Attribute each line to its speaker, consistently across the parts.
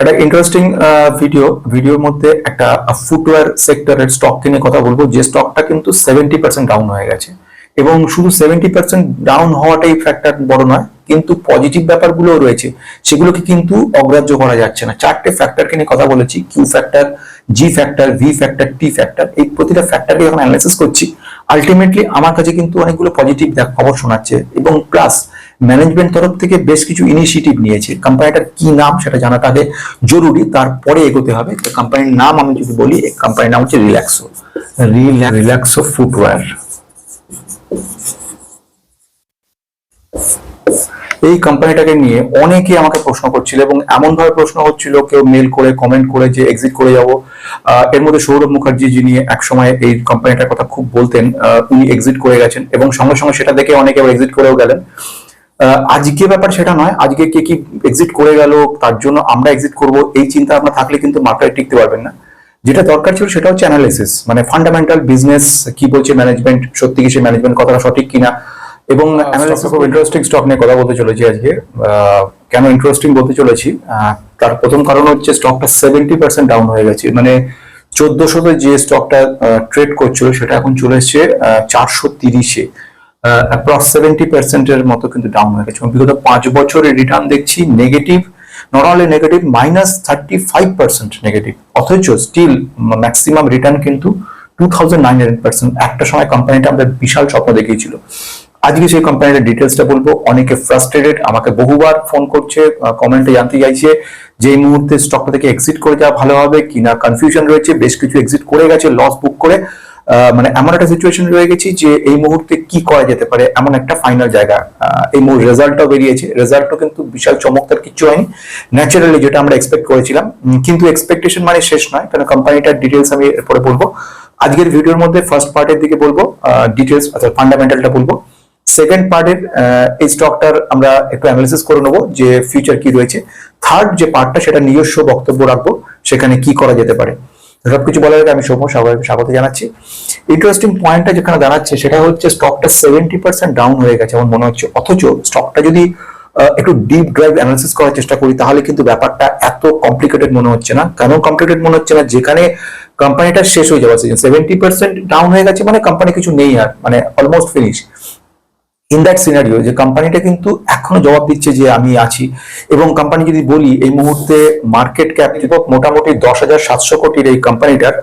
Speaker 1: একটা interesting video ভিডিওর মধ্যে একটা ফুটওয়্যার সেক্টরের স্টক নিয়ে কথা বলব। যে স্টকটা কিন্তু সেভেন্টি পার্সেন্ট ডাউন হয়ে গেছে। এবং শুধু সেভেন্টি পার্সেন্ট ডাউন হওয়াটাই ফ্যাক্টর বড় নয়, কিন্তু পজিটিভ ব্যাপারগুলোও রয়েছে। সেগুলোকে কিন্তু অগ্রাহ্য করা যাচ্ছে না। চারটে ফ্যাক্টরকে নিয়ে কথা বলেছি। Q factor G factor V factor T factor এই প্রতিটা ফ্যাক্টরকে যখন অ্যানালাইসিস করছি আলটিমেটলি আমার কাছে কিন্তু অনেকগুলো পজিটিভ খবর শোনাচ্ছে। এবং প্লাস ম্যানেজমেন্ট তরফ থেকে বেশ কিছু ইনিশিয়েটিভ নিয়েছে। কোম্পানিটার কি নাম সেটা জানাটা আগে জরুরি তারপরে এগোতে হবে। তো কোম্পানির নাম আমি যদি বলি কোম্পানির নাম হচ্ছে রিল্যাক্সো রিল্যাক্সো ফুটওয়্যার এই কোম্পানিটাকে নিয়ে অনেকে আমাকে প্রশ্ন করছিল এবং এমন ভাবে প্রশ্ন হচ্ছিল কেউ মেল করে কমেন্ট করে যে এক্সিট করে যাব। এর মধ্যে সৌরভ মুখার্জি যিনি একসময় এই কোম্পানিটার কথা খুব বলতেন উনি এক্সিট করে গেছেন এবং সঙ্গে সঙ্গে সেটা দেখে অনেকে আবার এক্সিট করেও গেলেন। আজকে ব্যাপার সেটা নয়। আজকে কে কি এক্সিট করে গেল তার জন্য আমরা এক্সিট করব এই চিন্তা আপনার থাকলে কিন্তু মার্কেটে টিকতে পারবেন না। যেটা দরকার ছিল সেটা হচ্ছে অ্যানালিসিস মানে ফান্ডামেন্টাল বিজনেস কি বলছে ম্যানেজমেন্ট সত্যি কি সে ম্যানেজমেন্ট কথাটা সঠিক কিনা? এবং অ্যানালিসিস খুব ইন্টারেস্টিং স্টক নিয়ে কথা বলতে চলেছি আজকে। কেন ইন্টারেস্টিং বলতে চলেছি? আহ, তার প্রথম কারণ হচ্ছে স্টকটা সেভেন্টি পার্সেন্ট ডাউন হয়ে গেছে। মানে চোদ্দশোতে যে স্টকটা ট্রেড করছিল সেটা এখন চলে এসছে চারশো তিরিশে। অ্যাপ্রক্স সেভেন্টি পার্সেন্টের মতো কিন্তু ডাউন হয়ে গেছে। বিগত পাঁচ বছরের রিটার্ন দেখছি negative not only negative minus thirty five percent negative অথচ স্টিল ম্যাক্সিমাম রিটার্ন কিন্তু টু থাউজেন্ড নাইন পার্সেন্ট একটা সময় কোম্পানিটা আমাদের বিশাল স্বপ্ন দেখিয়েছিল। আজকে সেই কোম্পানিটার ডিটেলসটা বলব। অনেকে ফ্রাস্ট্রেটেড আমাকে বহুবার ফোন করছে কমেন্টে জানতে চাইছে যে মুহূর্তে স্টকটা থেকে এক্সিট করে যাওয়া ভালো হবে, কিনা কনফিউশন রয়েছে, বেশ কিছু এক্সিট করে গেছে লস বুক করে। মানে এমন একটা সিচুয়েশন রয়ে গেছি যে এই মুহূর্তে কি করা যেতে পারে এমন একটা ফাইনাল জায়গা। এই মুহূর্তে রেজাল্টটাও বেরিয়েছে। রেজাল্টও কিন্তু বিশাল চমৎকার কিছু হয়নি। ন্যাচারালি যেটা আমরা এক্সপেক্ট করেছিলাম কিন্তু এক্সপেকটেশন মানে শেষ নয়, কারণ কোম্পানিটার ডিটেলস আমি এরপরে বলব। আজকের ভিডিওর মধ্যে ফার্স্ট পার্টের দিকে বলব ডিটেলস অর্থাৎ ফান্ডামেন্টালটা বলব। সেকেন্ড পার্টের এই স্টকটার আমরা একটু অ্যানালিসিস করে নেব যে ফিউচার কি রয়েছে। থার্ড যে পার্টটা সেটা নিজস্ব বক্তব্য রাখব, সেখানে কি করা যেতে পারে। সবকিছু বলার আগে আমি সৌম্য স্বাভাবিক স্বাগত জানাচ্ছি। ইন্টারেস্টিং পয়েন্টটা যেখানে দাঁড়াচ্ছে সেটা হচ্ছে স্টকটা সেভেন্টি পার্সেন্ট ডাউন হয়ে গেছে আমার মনে হচ্ছে। অথচ স্টকটা যদি একটু ডিপ ড্রাইভ অ্যানালিসিস করার চেষ্টা করি তাহলে কিন্তু ব্যাপারটা এত কমপ্লিকেটেড মনে হচ্ছে না। কেন কমপ্লিকেটেড মনে হচ্ছে না? যেখানে কোম্পানিটা শেষ হয়ে যাওয়া সেভেন্টি পার্সেন্ট ডাউন হয়ে গেছে মানে কোম্পানি কিছু নেই আর মানে almost finish in that scenario যে কোম্পানিটা কিন্তু এখনও জবাব দিচ্ছে যে আমি আছি এবং কোম্পানি যদি বলি, এই মুহূর্তে মার্কেট ক্যাপ মোটামুটি দশ হাজার সাতশো কোটির এই কোম্পানিটার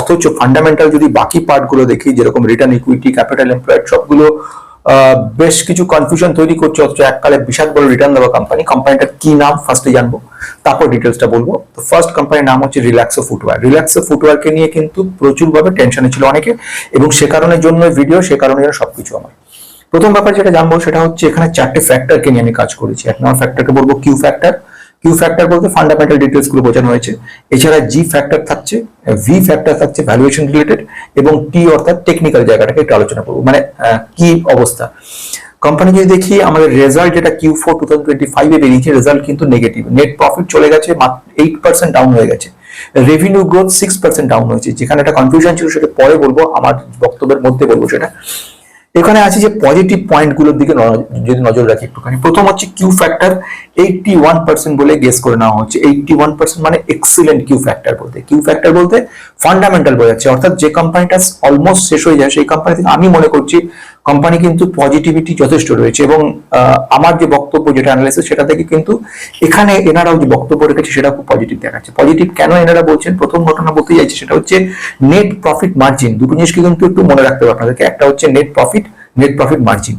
Speaker 1: অথচ ফান্ডামেন্টাল যদি বাকি পার্টগুলো দেখি, যেরকম রিটার্ন ইকুইটি ক্যাপিটাল এমপ্লয়েড সবগুলো বেশ কিছু কনফিউশন তৈরি করছে, অথচ এককালে বিশাল বড় রিটার্ন দেওয়া কোম্পানি কোম্পানিটার কি নাম ফার্স্টে জানব, তারপর ডিটেলসটা বলব। তো ফার্স্ট কোম্পানির নাম হচ্ছে রিল্যাক্সো ফুটওয়্যার রিল্যাক্সো ফুটওয়্যারকে নিয়ে কিন্তু প্রচুরভাবে টেনশনে ছিল অনেকে এবং সে কারণের জন্য ভিডিও সে কারণে সবকিছু আমার। প্রথম ব্যাপার যেটা জানব সেটা হচ্ছে এখানে চারটে ফ্যাক্টরকে নিয়ে আমি কাজ করেছি। এক নম্বর ফ্যাক্টরকে বলব কিউ ফ্যাক্টর কিউ ফ্যাক্টর বলতে ফান্ডামেন্টাল ডিটেলসগুলো বোঝানো হয়েছে। এছাড়া জি ফ্যাক্টর থাকছে ভি ফ্যাক্টর থাকছে ভ্যালুয়েশন রিলেটেড এবং টি অর্থাৎ টেকনিক্যাল জায়গাটাকে একটু আলোচনা করব। মানে কি অবস্থা? কোম্পানি যদি দেখি, আমাদের রেজাল্ট যেটা Q four two thousand twenty ফাইভে বেরিয়েছে রেজাল্ট কিন্তু নেগেটিভ নেট প্রফিট চলে গেছে এইট পার্সেন্ট ডাউন হয়ে গেছে। Revenue growth six percent down হয়েছে। যেখানে একটা কনফিউশন ছিল, সেটা পরে বলব, আমার বক্তব্যের মধ্যে বলব সেটা। এখানে আছে যে পজিটিভ পয়েন্টগুলোর দিকে যদি নজর রাখি একটুখানি। প্রথম হচ্ছে Q factor eighty one percent বলে গেস করে নেওয়া হচ্ছে। এইটটি ওয়ান পার্সেন্ট মানে এক্সিলেন্ট কিউ ফ্যাক্টর বলতে। কিউ ফ্যাক্টর বলতে ফান্ডামেন্টাল বোঝাচ্ছে। অর্থাৎ যে কোম্পানিটা অলমোস্ট শেষ হয়ে যায়, সেই কোম্পানি থেকে আমি মনে করছি কোম্পানি কিন্তু পজিটিভিটি যথেষ্ট রয়েছে এবং আমার যে বক্তব্য, যেটা অ্যানালাইসিস সেটা থেকে কিন্তু এখানে এনারাও যে বক্তব্য রেখেছে, সেটা খুব পজিটিভ দেখাচ্ছে। পজিটিভ কেন এনারা বলছেন? প্রথম ঘটনা বলতে যাচ্ছে সেটা হচ্ছে নেট প্রফিট মার্জিন দুটো জিনিসকে কিন্তু একটু মনে রাখতে হবে আপনাদেরকে। একটা হচ্ছে net profit net profit margin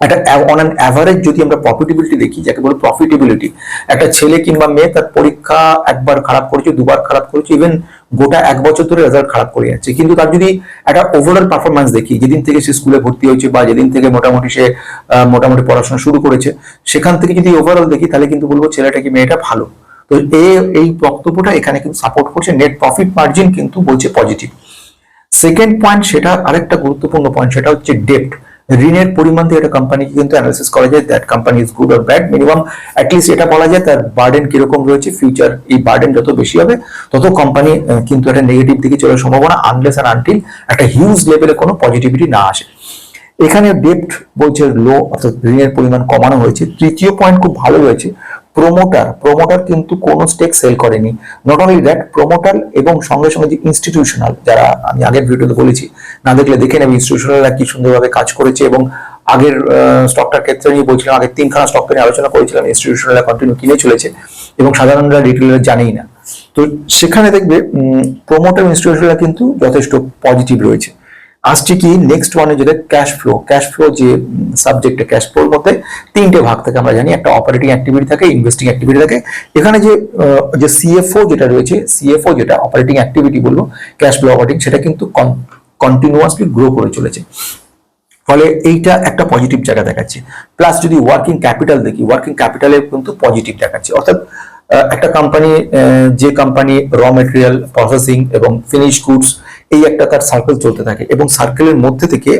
Speaker 1: একটা অন অ্যান অ্যাভারেজ যদি আমরা প্রফিটেবিলিটি দেখি, যাকে বলে প্রফিটেবিলিটি একটা ছেলে কিংবা মেয়ে তার পরীক্ষা একবার খারাপ করেছে, দুবার খারাপ করেছে ইভেন গোটা এক বছর ধরে রেজাল্ট খারাপ করে যাচ্ছে। কিন্তু তার যদি একটা ওভারঅল পারফরমেন্স দেখি, যেদিন থেকে সে স্কুলে ভর্তি হয়েছে বা যেদিন থেকে মোটামুটি সে মোটামুটি পড়াশোনা শুরু করেছে, সেখান থেকে যদি ওভারঅল দেখি, তাহলে কিন্তু বলব ছেলেটা কি মেয়েটা ভালো। তো এই এই বক্তব্যটা এখানে কিন্তু সাপোর্ট করছে নেট প্রফিট মার্জিন কিন্তু বলছে পজিটিভ সেকেন্ড পয়েন্ট সেটা আরেকটা গুরুত্বপূর্ণ পয়েন্ট সেটা হচ্ছে ডেপ্ট ঋণের পরিমাণ দিয়ে একটা কোম্পানিকে কিন্তু অ্যানালিসিস করা যায় that company is good or bad minimum at least এটা বলা যায় তার বার্ডেন কীরকম রয়েছে ফিউচার এই বার্ডেন যত বেশি হবে, তত কোম্পানি কিন্তু একটা নেগেটিভ দিকে চলার সম্ভাবনা আনলেস আর আনটিল একটা হিউজ লেভেলে কোনো পজিটিভিটি না আসে। এখানে ডেপ্ট বলছে লো অর্থাৎ ঋণের পরিমাণ কমানো হয়েছে। তৃতীয় পয়েন্ট খুব ভালো রয়েছে প্রোমোটার প্রোমোটার কিন্তু কোনো স্টেক সেল করেনি। নট অনলি দ্যাট প্রোমোটার এবং সঙ্গে সঙ্গে যে ইনস্টিটিউশনাল যারা আমি আগের ভিডিওতে বলেছি, না দেখলে দেখে নেবে ইনস্টিটিউশনালরা কি সুন্দরভাবে কাজ করেছে এবং আগের স্টকটার ক্ষেত্রে নিয়ে বলছিলাম, আগের তিনখানা স্টকটা নিয়ে আলোচনা করেছিলাম ইনস্টিটিউশনালরা কন্টিনিউ কিনে চলেছে এবং সাধারণরা রিটেলার জানেই না। তো সেখানে দেখবে প্রোমোটার ইনস্টিটিউশনালরা কিন্তু যথেষ্ট পজিটিভ রয়েছে। আসছে কি নেক্সট ওয়ানে যেটা ক্যাশ ফ্লো ক্যাশ ফ্লো যে সাবজেক্টে ক্যাশ ফ্লোর মধ্যে তিনটে ভাগ থাকে আমরা জানি। একটা অপারেটিং অ্যাক্টিভিটি থাকে ইনভেস্টিং অ্যাক্টিভিটি থাকে। এখানে যে যে সিএফও যেটা রয়েছে সিএফও যেটা অপারেটিং অ্যাক্টিভিটি বলব ক্যাশ ফ্লো অপারেটিং সেটা কিন্তু কন্টিনিউয়াসলি গ্রো করে চলেছে। ফলে এইটা একটা পজিটিভ জায়গা দেখাচ্ছে। প্লাস যদি ওয়ার্কিং ক্যাপিটাল দেখি ওয়ার্কিং ক্যাপিটালে কিন্তু পজিটিভ দেখাচ্ছে। অর্থাৎ একটা কোম্পানি যে কোম্পানি র মেটেরিয়াল প্রসেসিং এবং ফিনিশ গুডস এই একটা তার সার্কেল চলতে থাকে এবং সার্কেলের মধ্যে থেকে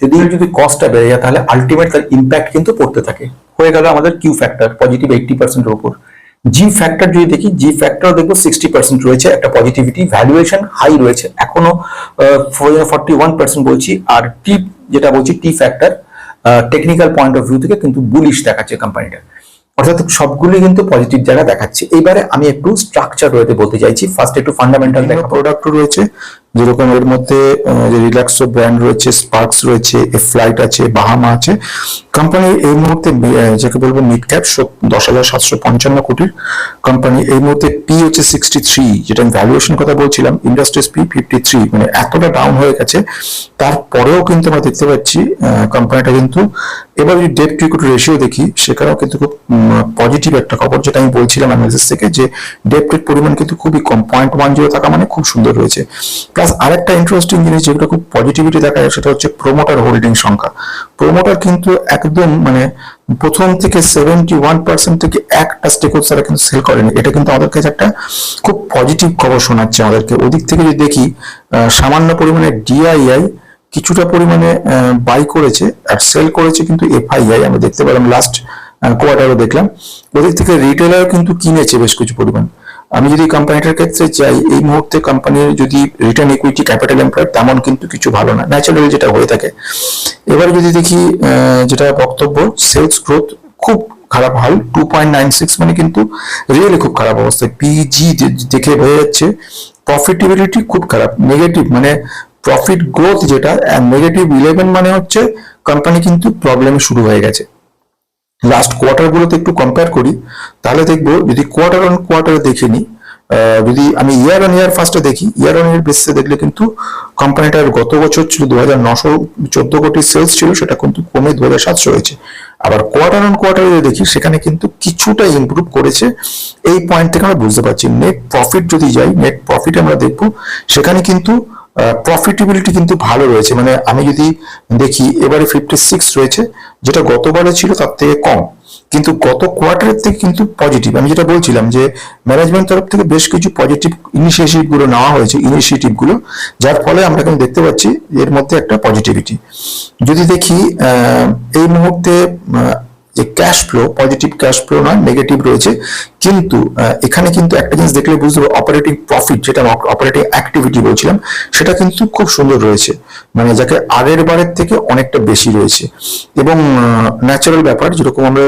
Speaker 1: যদি যদি কস্টটা বেড়ে যায় তাহলে আলটিমেট তার ইম্প্যাক্ট কিন্তু পড়তে থাকে। হয়ে গেল আমাদের কিউ ফ্যাক্টর পজিটিভ এইটটি পার্সেন্টের উপর। জি ফ্যাক্টর যদি দেখি জি ফ্যাক্টর দেখব সিক্সটি পার্সেন্ট রয়েছে, একটা পজিটিভিটি ভ্যালুয়েশন হাই রয়েছে। এখনও ফর্টি ওয়ান পার্সেন্ট বলছি, আর টি যেটা বলছি T factor technical point of view থেকে কিন্তু বুলিশ দেখাচ্ছে কোম্পানিটা অর্থাৎ সবগুলোই কিন্তু পজিটিভ জায়গা দেখাচ্ছে। এবারে আমি একটু স্ট্রাকচার রয়েছে বলতে চাইছি। ফার্স্ট একটু ফান্ডামেন্টাল দেখা
Speaker 2: প্রোডাক্ট রয়েছে যেরকম এর মধ্যে যে রিল্যাক্সো ব্র্যান্ড রয়েছে স্পার্কস রয়েছে এ ফ্লাইট আছে বাহামা আছে। কোম্পানি এই মুহূর্তে যাকে বলব মিড ক্যাপ দশ হাজার সাতশো পঞ্চান্ন কোটির কোম্পানি এই মুহূর্তে পি হচ্ছে সিক্সটি থ্রি যেটা আমি ভ্যালুয়েশন কথা বলছিলাম ইন্ডাস্ট্রিজ পি ফিফটি থ্রি মানে এতটা ডাউন হয়ে গেছে। তারপরেও কিন্তু আমরা দেখতে পাচ্ছি কোম্পানিটা কিন্তু এবার যদি ডেপ টু ইকুইটি রেশিও দেখি, সেখানেও কিন্তু খুব পজিটিভ একটা খবর, যেটা আমি বলছিলাম অ্যানালিসিস থেকে, যে ডেপ টের পরিমাণ কিন্তু খুবই কম পয়েন্ট ওয়ান জিরো থাকা মানে খুব সুন্দর রয়েছে প্লাস আরেকটা ইন্টারেস্টিং জিনিস যেগুলো খুব পজিটিভিটি দেখা যায় সেটা হচ্ছে প্রোমোটার হোল্ডিং সংখ্যা। প্রোমোটার কিন্তু একদম মানে প্রথম থেকে সেভেন্টি ওয়ান পার্সেন্ট থেকে একটা স্টেক তারা কিন্তু সেল করেনি। এটা কিন্তু আমাদের কাছে একটা খুব পজিটিভ খবর শোনাচ্ছে আমাদেরকে। ওদিক থেকে যদি দেখি সামান্য পরিমাণে ডিআইআই কিছুটা পরিমাণে বাই করেছে আর সেল করেছে কিন্তু এফআইআই আমরা দেখতে পেলাম লাস্ট কোয়ার্টারও দেখলাম। ওদিক থেকে রিটেলার কিন্তু কিনেছে বেশ কিছু পরিমাণ। আমি যদি কোম্পানিটার ক্ষেত্রে চাই, এই মুহূর্তে কোম্পানির যদি রিটার্ন ইকুইটি ক্যাপিটাল এমপ্লয়েড তেমন কিন্তু কিছু ভালো না ন্যাচারালি যেটা হয়ে থাকে। এবার যদি দেখি যেটা বক্তব্য সেলস গ্রোথ খুব খারাপ হাল টু পয়েন্ট নাইন সিক্স মানে কিন্তু রিয়েলি খুব খারাপ অবস্থায় পিজি দেখে বোঝা যাচ্ছে প্রফিটেবিলিটি খুব খারাপ নেগেটিভ মানে প্রফিট গ্রোথ যেটা নেগেটিভ ইলেভেন মানে হচ্ছে কোম্পানি কিন্তু প্রবলেমে শুরু হয়ে গেছে। লাস্ট কোয়ার্টার গুলোতে একটু কম্পেয়ার করি, তাহলে দেখব যদি কোয়ার্টার অন কোয়ার্টারে দেখে নিই যদি আমি ইয়ার অন ইয়ার ফার্স্টে দেখি ইয়ার অন ইয়ার বেসিসে দেখলে কিন্তু কোম্পানিটার গত বছর ছিল দু হাজার নশো চোদ্দ কোটি সেলস ছিল, সেটা কিন্তু কমে দু হাজার সাতশো হয়েছে। আবার কোয়ার্টার অন কোয়ার্টারে যদি দেখি, সেখানে কিন্তু কিছুটা ইমপ্রুভ করেছে। এই পয়েন্ট থেকে আমরা বুঝতে পারছি নেট প্রফিট যদি যাই নেট প্রফিট আমরা দেখব, সেখানে কিন্তু প্রফিটেবিলিটি কিন্তু ভালো রয়েছে। মানে আমি যদি দেখি, এবারে ফিফটি সিক্স রয়েছে, যেটা গতবারে ছিল তার থেকে কম। কিন্তু গত কোয়ার্টারের থেকে কিন্তু পজিটিভ আমি যেটা বলছিলাম যে ম্যানেজমেন্ট তরফ থেকে বেশ কিছু পজিটিভ ইনিশিয়েটিভগুলো নেওয়া হয়েছে ইনিশিয়েটিভগুলো, যার ফলে আমরা কিন্তু দেখতে পাচ্ছি এর মধ্যে একটা পজিটিভিটি যদি দেখি এই মুহূর্তে যে cash flow positive cash flow নয় নেগেটিভ রয়েছে। কিন্তু এখানে কিন্তু একটা জিনিস দেখলে বুঝতে পারব অপারেটিং প্রফিট যেটা অপারেটিং অ্যাক্টিভিটি বলছিলাম, সেটা কিন্তু খুব সুন্দর রয়েছে। মানে যাকে আগের বারের থেকে অনেকটা বেশি রয়েছে। এবং ন্যাচারাল ব্যাপার, যেরকম আমরা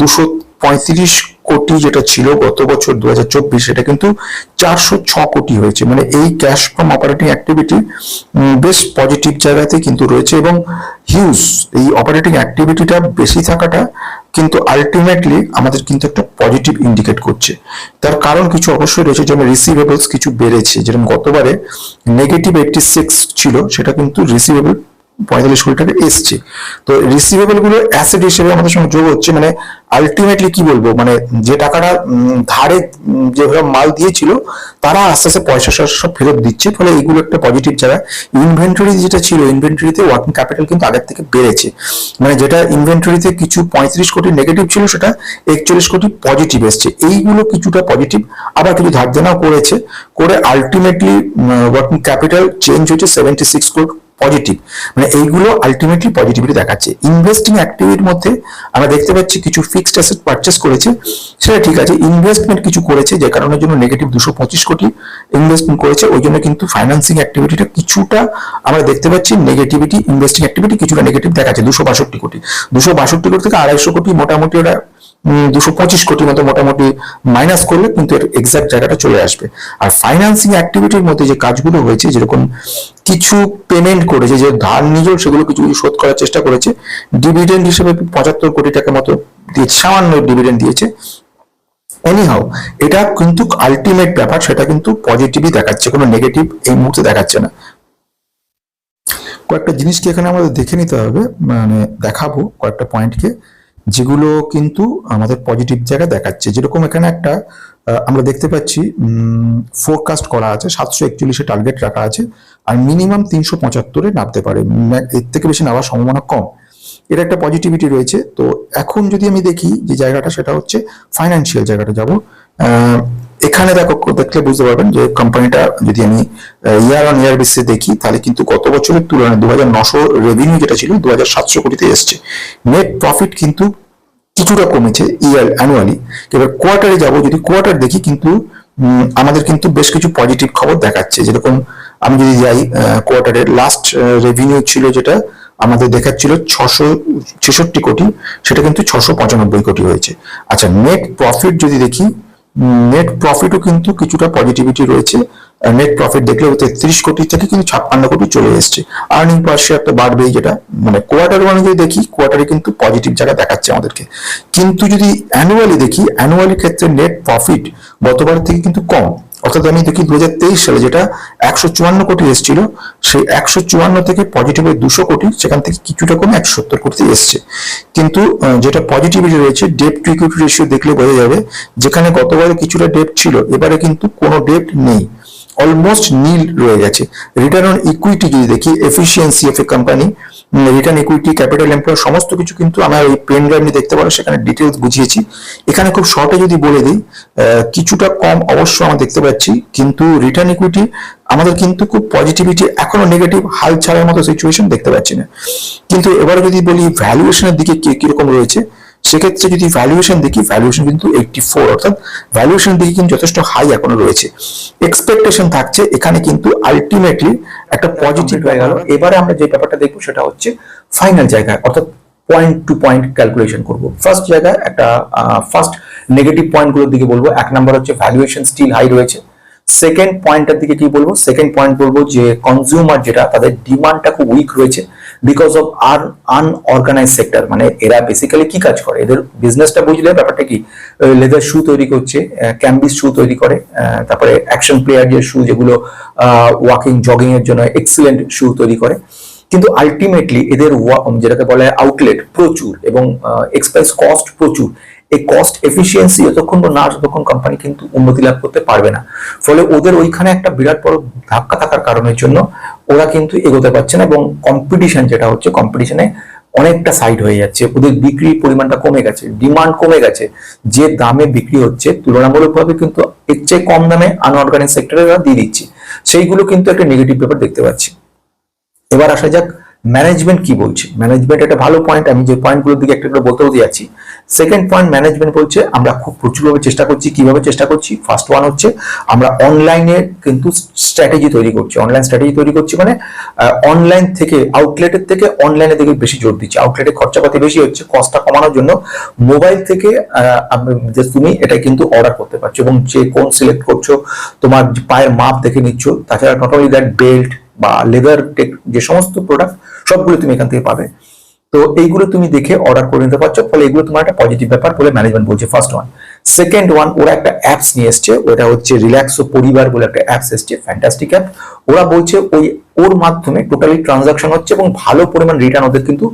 Speaker 2: দুশো পঁয়ত্রিশ কোটি যেটা ছিল গত বছর দু হাজার চব্বিশ, সেটা কিন্তু চারশো ছ কোটি হয়েছে। মানে এই ক্যাশ ফ্রম অপারেটিং অ্যাক্টিভিটি বেশ পজিটিভ জায়গাতে কিন্তু রয়েছে এবং হিউজ এই অপারেটিং অ্যাক্টিভিটিটা বেশি থাকাটা কিন্তু আলটিমেটলি আমাদের কিন্তু একটা পজিটিভ ইন্ডিকেট করছে। তার কারণ কিছু অবশ্যই রয়েছে, যেমন রিসিভেবলস কিছু বেড়েছে। যেরকম গতবারে নেগেটিভ এইটটি সিক্স ছিল, সেটা কিন্তু রিসিভেবল পঁয়তাল্লিশ কোটি টাকা এসছে। তো রিসিভেবলগুলো অ্যাসেট হিসেবে আমাদের সঙ্গে যোগ হচ্ছে মানে আলটিমেটলি কি বলব মানে যে টাকাটা ধারে যেভাবে মাল দিয়েছিল, তারা আস্তে আস্তে পয়সা সব ফেরত দিচ্ছে, ফলে এগুলো একটা পজিটিভ জায়গা ইনভেন্টরি যেটা ছিল ইনভেন্টরিতে ওয়ার্কিং ক্যাপিটাল কিন্তু আগের থেকে বেড়েছে। মানে যেটা ইনভেন্টরিতে কিছু পঁয়ত্রিশ কোটি নেগেটিভ ছিল, সেটা একচল্লিশ কোটি পজিটিভ এসছে। এইগুলো কিছুটা পজিটিভ আবার কিছু ধার করেছে। করে আলটিমেটলি ওয়ার্কিং ক্যাপিটাল চেঞ্জ হয়েছে সেভেন্টি সিক্স কোটি পজিটিভ মানে এইগুলো আলটিমেটলি পজিটিভিটি দেখাচ্ছে। ইনভেস্টিং অ্যাক্টিভিটির মধ্যে আমরা দেখতে পাচ্ছি কিছু ফিক্সড অ্যাসেট পারচেস করেছে। সেটা ঠিক আছে ইনভেস্টমেন্ট কিছু করেছে, যে কারণের জন্য নেগেটিভ দুশো পঁচিশ কোটি ইনভেস্টমেন্ট করেছে। ওই জন্য কিন্তু ফাইন্যান্সিং অ্যাক্টিভিটিটা কিছুটা আমরা দেখতে পাচ্ছি নেগেটিভিটি ইনভেস্টিং অ্যাক্টিভিটি কিছুটা নেগেটিভ দেখাচ্ছে। দুশো বাষট্টি কোটি। দুশো বাষট্টি কোটি থেকে আড়াইশো কোটি মোটামুটি ওরা দুশো পঁচিশ কোটি মতো মোটামুটি মাইনাস করলে কিন্তু এর এক্সাক্ট জায়গাটা চলে আসবে। আর ফাইন্যান্সিং অ্যাক্টিভিটির মধ্যে যে কাজগুলো হয়েছে, যেরকম কিছু পেমেন্ট করেছে, যে ধার নিজেও সেগুলো কিছু শোধ করার চেষ্টা করেছে ডিভিডেন্ড হিসেবে পঁচাত্তর কোটি টাকা মতো দিয়েছে সামান্য ডিভিডেন্ড দিয়েছে। এনিহাও এটা কিন্তু আলটিমেট ব্যাপার, সেটা কিন্তু পজিটিভই দেখাচ্ছে, কোনো নেগেটিভ এই মুহূর্তে দেখাচ্ছে না। কয়েকটা জিনিসকে এখানে আমাদের দেখে নিতে হবে মানে দেখাবো কয়েকটা পয়েন্টকে যেগুলো কিন্তু আমাদের পজিটিভ জায়গা দেখাচ্ছে। যেরকম এখানে একটা আমরা দেখতে পাচ্ছি ফোরকাস্ট করা আছে, সাতশো একচল্লিশে টার্গেট রাখা আছে, আর মিনিমাম তিনশো পঁচাত্তরে নামতে পারে। এর থেকে বেশি নামার সম্ভাবনা কম। এটা একটা পজিটিভিটি রয়েছে। তো এখন যদি আমি দেখি যে জায়গাটা, সেটা হচ্ছে ফাইন্যান্সিয়াল জায়গাটা যাব। এখানে দেখো, দেখলে বুঝতে পারবেন যে কোম্পানিটা যদি আমি ইয়ার অন ইয়ার বেসিসে দেখি, তাহলে কিন্তু গত বছরের তুলনায় দু হাজার নশো রেভিনিউ যেটা ছিল দু হাজার সাতশো কোটিতে এসছে। নেট প্রফিট কিন্তু কিছুটা কমেছে ইয়ার অ্যানুয়ালি এবার কোয়ার্টারে যাব, যদি কোয়ার্টার দেখি কিন্তু আমাদের কিন্তু বেশ কিছু পজিটিভ খবর দেখাচ্ছে। যেরকম আমি যদি যাই কোয়ার্টারের লাস্ট রেভিনিউ ছিল যেটা, আমাদের দেখাচ্ছিল ছশো ছেষট্টি কোটি, সেটা কিন্তু ছশো পঁচানব্বই কোটি হয়েছে। আচ্ছা নেট প্রফিট যদি দেখি নেট প্রফিটও কিন্তু কিছুটা পজিটিভিটি রয়েছে। নেট প্রফিট দেখলে তেত্রিশ কোটি থেকে কিন্তু ছাপ্পান্ন কোটি চলে এসছে। আর্নিং পার শেয়ার তো বাড়বেই যেটা। মানে কোয়ার্টার অনুযায়ী দেখি কোয়ার্টারে কিন্তু পজিটিভ জায়গা দেখাচ্ছে আমাদেরকে। কিন্তু যদি অ্যানুয়ালি দেখি অ্যানুয়ালি ক্ষেত্রে নেট প্রফিট গতবার থেকে কিন্তু কম। অর্থাৎ আমি দেখি দুহাজার তেইশ সালে যেটা একশো চুয়ান্ন কোটি এসেছিল, সেই একশো চুয়ান্ন থেকে পজিটিভে দুশো কোটি, সেখান থেকে কিছুটা কমে একশো সত্তর কোটি এসছে। কিন্তু যেটা পজিটিভিটি রয়েছে ডেপ টু ইকুইটি রেশিও দেখলে বোঝা যাবে, যেখানে গতবারে কিছুটা ডেপ ছিল, এবারে কিন্তু কোনো ডেপ নেই। অলমোস্ট নীল রয়ে গেছে। রিটার্ন অন ইকুইটি যদি দেখি efficiency of a company return equity capital employ সমস্ত কিছু কিন্তু আমার ওই পেন ড্রাইভ দেখতে পারো, সেখানে ডিটেলস বুঝিয়েছি। এখানে খুব শর্টে যদি বলে দিই কিছুটা কম অবশ্য আমরা দেখতে পাচ্ছি, কিন্তু রিটার্ন ইকুইটি আমাদের কিন্তু খুব পজিটিভিটি এখনও নেগেটিভ হাল ছাড়ার মতো সিচুয়েশন দেখতে পাচ্ছি না। কিন্তু এবারে যদি বলি ভ্যালুয়েশনের দিকে কীরকম রয়েছে সেক্ষেত্রে যদি ভ্যালুয়েশন দেখি ভ্যালুয়েশন কিন্তু এইটটি ফোর অর্থাৎ ভ্যালুয়েশন দিকে কিন্তু যথেষ্ট হাই এখনও রয়েছে। এক্সপেকটেশন থাকছে এখানে কিন্তু আলটিমেটলি একটা পজিটিভ
Speaker 1: হয়ে গেল। এবারে আমরা যে ব্যাপারটা দেখব সেটা হচ্ছে ফাইনাল জায়গায় অর্থাৎ পয়েন্ট টু পয়েন্ট ক্যালকুলেশন করব। ফার্স্ট জায়গায় একটা ফার্স্ট নেগেটিভ পয়েন্টগুলোর দিকে বলব। এক নম্বর হচ্ছে ভ্যালুয়েশন স্টিল হাই রয়েছে। সেকেন্ড পয়েন্টের দিকে কি বলব? সেকেন্ড পয়েন্ট বলব যে কনজিউমার যেটা, তাদের ডিমান্ডটা খুব উইক রয়েছে বিকজ অফ আর আনঅর্গানাইজ সেক্টর মানে এরা বেসিক্যালি কি কাজ করে? এদের বিজনেসটা বুঝলে ব্যাপারটা কি? লেদার শু তৈরি করছে ক্যাম্বিস শু তৈরি করে তারপরে অ্যাকশন প্লেয়ার যে শু যেগুলো ওয়াকিং জগিং এর জন্য এক্সিলেন্ট শু তৈরি করে। কিন্তু আলটিমেটলি এদের যেটাকে বলে আউটলেট প্রচুর এবং এক্সপ্রেস কস্ট প্রচুর। এই কস্ট এফিসিয়েন্সি যতক্ষণ না আসে, ততক্ষণ কোম্পানি কিন্তু উন্নতি লাভ করতে পারবে না। ফলে ওদের ওইখানে একটা বিরাট বড় ধাক্কা থাকার কারণের জন্য ওরা কিন্তু এগোতে পারছে না এবং কম্পিটিশন যেটা হচ্ছে কম্পিটিশনে অনেকটা সাইড হয়ে যাচ্ছে। ওদের বিক্রির পরিমাণটা কমে গেছে ডিমান্ড কমে গেছে। যে দামে বিক্রি হচ্ছে তুলনামূলকভাবে কিন্তু এর চেয়ে কম দামে আনঅর্গানাইজ সেক্টরে ওরা দিয়ে দিচ্ছে। সেইগুলো কিন্তু একটা নেগেটিভ ব্যাপার দেখতে পাচ্ছি। এবার আসা যাক ম্যানেজমেন্ট কি বলছে? ম্যানেজমেন্ট একটা ভালো পয়েন্ট আমি যে পয়েন্টগুলোর দিকে একটা করে বলতে বলতে যাচ্ছি। সেকেন্ড পয়েন্ট ম্যানেজমেন্ট বলছে, আমরা খুব প্রচুরভাবে চেষ্টা করছি, কীভাবে চেষ্টা করছি? ফার্স্ট ওয়ান হচ্ছে, আমরা অনলাইনে কিন্তু স্ট্র্যাটেজি তৈরি করছি। অনলাইন স্ট্র্যাটেজি তৈরি করছি মানে অনলাইন থেকে আউটলেটের থেকে অনলাইনে দিকে বেশি জোর দিচ্ছি। আউটলেটে খরচাপাতি বেশি হচ্ছে কস্টটা কমানোর জন্য মোবাইল থেকে যে তুমি এটা কিন্তু অর্ডার করতে পারছ এবং যে কোন সিলেক্ট করছ, তোমার পায়ের মাপ দেখে নিচ্ছ। তাছাড়া নট অনলি দ্যাট বেল্ট বা লেদার টেক যে সমস্ত প্রোডাক্ট সবগুলো তুমি এখান থেকে পাবে। তো এইগুলো তুমি দেখে অর্ডার করে নিতে পারছ, ফলে এগুলো তোমার একটা পজিটিভ ব্যাপার বলে ম্যানেজমেন্ট বলছে ফার্স্ট ওয়ান সেকেন্ড ওয়ান ওরা একটা অ্যাপস নিয়ে এসছে, ওটা হচ্ছে রিল্যাক্স ও পরিবার বলে একটা অ্যাপস এসছে ফ্যান্টাস্টিক অ্যাপ ওরা বলছে ওই, ওর মাধ্যমে টোটালি ট্রানজাকশন হচ্ছে এবং ভালো পরিমাণ রিটার্ন ওদের কিন্তু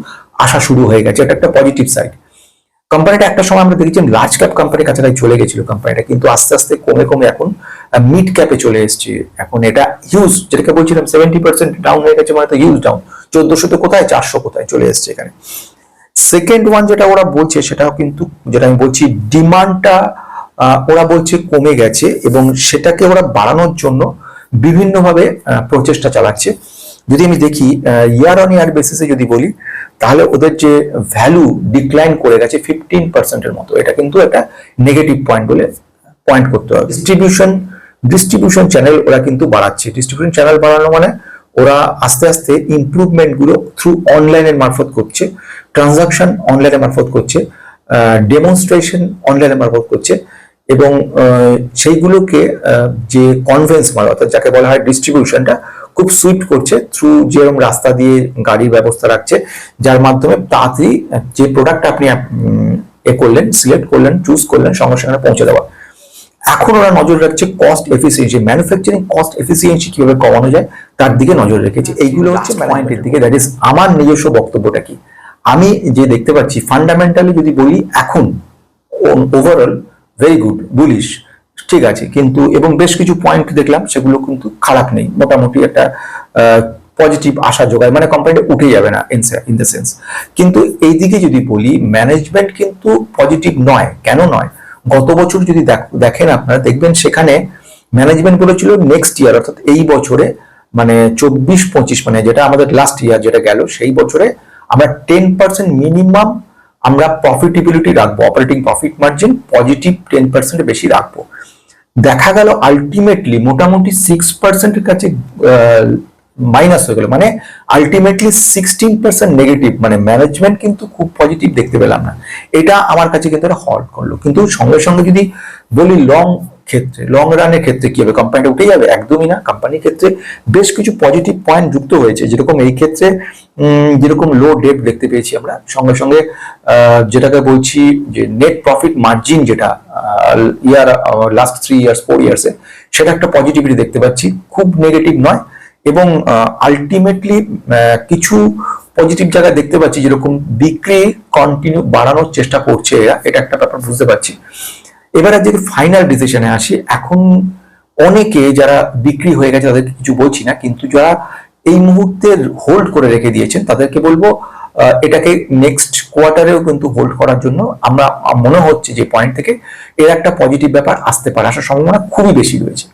Speaker 1: আসা শুরু হয়ে গেছে, এটা একটা পজিটিভ সাইড কোম্পানিটা একটা সময় আমরা দেখেছিলাম লার্জ ক্যাপ কোম্পানির কাছাকাছি চলে গেছিল কোম্পানিটা কিন্তু আস্তে আস্তে কমে কমে এখন মিড ক্যাপে চলে এসেছে। এখন এটা হিউজ যেটাকে বলছিলাম সেভেন্টি পার্সেন্ট ডাউন হয়ে গেছে মানে তো হিউজ ডাউন চোদ্দশো তো কোথায়? চারশো কোথায়? চলে এসেছে এখানে। সেকেন্ড ওয়ান যেটা ওরা বলছে, সেটাও কিন্তু, যেটা আমি বলছি ডিমান্ডটা ওরা বলছে কমে গেছে এবং সেটাকে ওরা বাড়ানোর জন্য বিভিন্নভাবে প্রচেষ্টা চালাচ্ছে। যদি আমি দেখি ইয়ার অন ইয়ার বেসিসে যদি বলি, তাহলে ওদের যে ভ্যালু ডিক্লাইন করে গেছে ফিফটিন পার্সেন্টের মতো। এটা কিন্তু একটা নেগেটিভ পয়েন্ট বলে পয়েন্ট করতে হবে। ডিস্ট্রিবিউশন ডিস্ট্রিবিউশন চ্যানেল ওরা কিন্তু বাড়াচ্ছে। ডিস্ট্রিবিউশন চ্যানেল বাড়ানো মানে ওরা আস্তে আস্তে ইমপ্রুভমেন্টগুলো থ্রু অনলাইনের মারফত করছে ট্রানজাকশন অনলাইনের মারফত করছে ডেমনস্ট্রেশন অনলাইনে মারফত করছে এবং সেইগুলোকে যে কনভেন্স মাল অর্থাৎ যাকে বলা হয় ডিস্ট্রিবিউশনটা খুব সুইট করছে থ্রু যেরকম রাস্তা দিয়ে গাড়ির ব্যবস্থা রাখছে যার মাধ্যমে তাড়াতাড়ি যে প্রোডাক্ট আপনি এ করলেন সিলেক্ট করলেন চুজ করলেন সঙ্গে সঙ্গে পৌঁছে দেওয়া। এখন ওরা নজর রাখছে cost efficiency manufacturing cost efficiency কীভাবে কমানো যায় তার দিকে নজর রেখেছে। এইগুলো হচ্ছে পয়েন্টের দিকে। দ্যাট ইজ আমার নিজস্ব বক্তব্যটা কি? আমি যে দেখতে পাচ্ছি ফান্ডামেন্টালি যদি বলি এখন ওভারঅল ভেরি গুড বুলিশ ঠিক আছে, কিন্তু, এবং বেশ কিছু পয়েন্ট দেখলাম, সেগুলো কিন্তু খারাপ নেই, মোটামুটি একটা পজিটিভ আশা যোগায় মানে কোম্পানিটা উঠে যাবে না ইন দ্য সেন্স কিন্তু এইদিকে যদি বলি ম্যানেজমেন্ট কিন্তু পজিটিভ নয়, কেন নয়? গত বছর যদি দেখ- দেখেন আপনারা, দেখবেন সেখানে ম্যানেজমেন্ট বলেছিল নেক্সট ইয়ার অর্থাৎ এই বছরে মানে চব্বিশ পঁচিশ মানে যেটা আমাদের লাস্ট ইয়ার যেটা গেল, সেই বছরে আমরা টেন পার্সেন্ট মিনিমাম আমরা প্রফিটেবিলিটি রাখব operating profit margin positive ten percent বেশি রাখব। দেখা গেল আলটিমেটলি মোটামুটি সিক্স পার্সেন্টের কাছে মাইনাস হয়ে গেল। মানে আলটিমেটলি সিক্সটিন পার্সেন্ট নেগেটিভ মানে ম্যানেজমেন্ট কিন্তু খুব পজিটিভ দেখতে পেলাম না। এটা আমার কাছে কিন্তু হল্ট করল। কিন্তু সঙ্গে সঙ্গে যদি বলি লং ক্ষেত্রে লং রানের ক্ষেত্রে কি হবে? কোম্পানিটা উঠে যাবে? একদমই না। কোম্পানির ক্ষেত্রে বেশ কিছু পজিটিভ পয়েন্ট যুক্ত হয়েছে। যেরকম এই ক্ষেত্রে যেরকম লো ডেট দেখতে পেয়েছি আমরা। সঙ্গে সঙ্গে যেটাকে বলছি যে নেট প্রফিট মার্জিন যেটা year last three years four ইয়ার্সে সেটা একটা পজিটিভিটি দেখতে পাচ্ছি। খুব নেগেটিভ নয় এবং আলটিমেটলি কিছু পজিটিভ জায়গা দেখতে পাচ্ছি। যেরকম বিক্রি কন্টিনিউ বাড়ানোর চেষ্টা করছে এরা, এটা একটা ব্যাপার বুঝতে পারছি। এবারে যদি ফাইনাল ডিসিশনে আসি, এখন অনেকে যারা বিক্রি হয়ে গেছে তাদেরকে কিছু বলছি না, কিন্তু যারা এই মুহূর্তে হোল্ড করে রেখে দিয়েছেন, তাদেরকে বলব এটাকে নেক্সট কোয়ার্টারেও কিন্তু হোল্ড করার জন্য আমরা, মনে হচ্ছে যে পয়েন্ট থেকে এর একটা পজিটিভ ব্যাপার আসতে পারে, আসার সম্ভাবনা খুবই বেশি রয়েছে।